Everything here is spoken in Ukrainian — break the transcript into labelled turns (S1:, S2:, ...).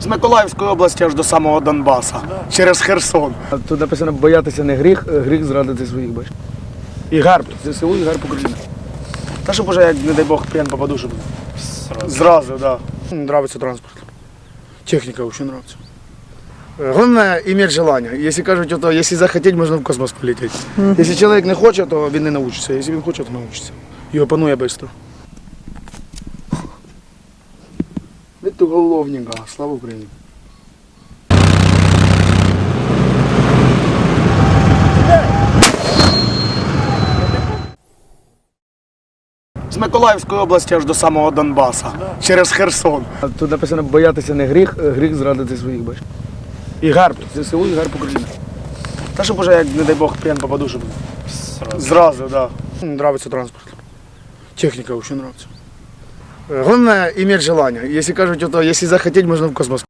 S1: З Миколаївської області аж до самого Донбаса. Через Херсон. Тут написано боятися не гріх, е, гріх зрадити своїх бач. І герб. ЗСУ і герб України. Та щоб уже, як, не дай Бог, п'ян попаду, щоб зразу, так. Да. Нравиться транспорт. Техника очень нравится. Э, Главное иметь желание. Если кажуть, то если захотеть, можно в космос полететь. Если человек не хоче, то він не научиться. Если він хоче, то научиться. І опанує швидко. Від уголовника. Слава Україні. З Миколаївської області аж до самого Донбаса. Через Херсон. Тут написано боятися не гріх, е, гріх зрадити своїх бач. І герб. ЗСУ і герб України. Та щоб уже, як, не дай Бог, п'ян попаду, щоб зразу, так. Да. Нравится транспорт. Техника очень нравится. Главное иметь желание. Если кажуть, то если захотеть, можно в космос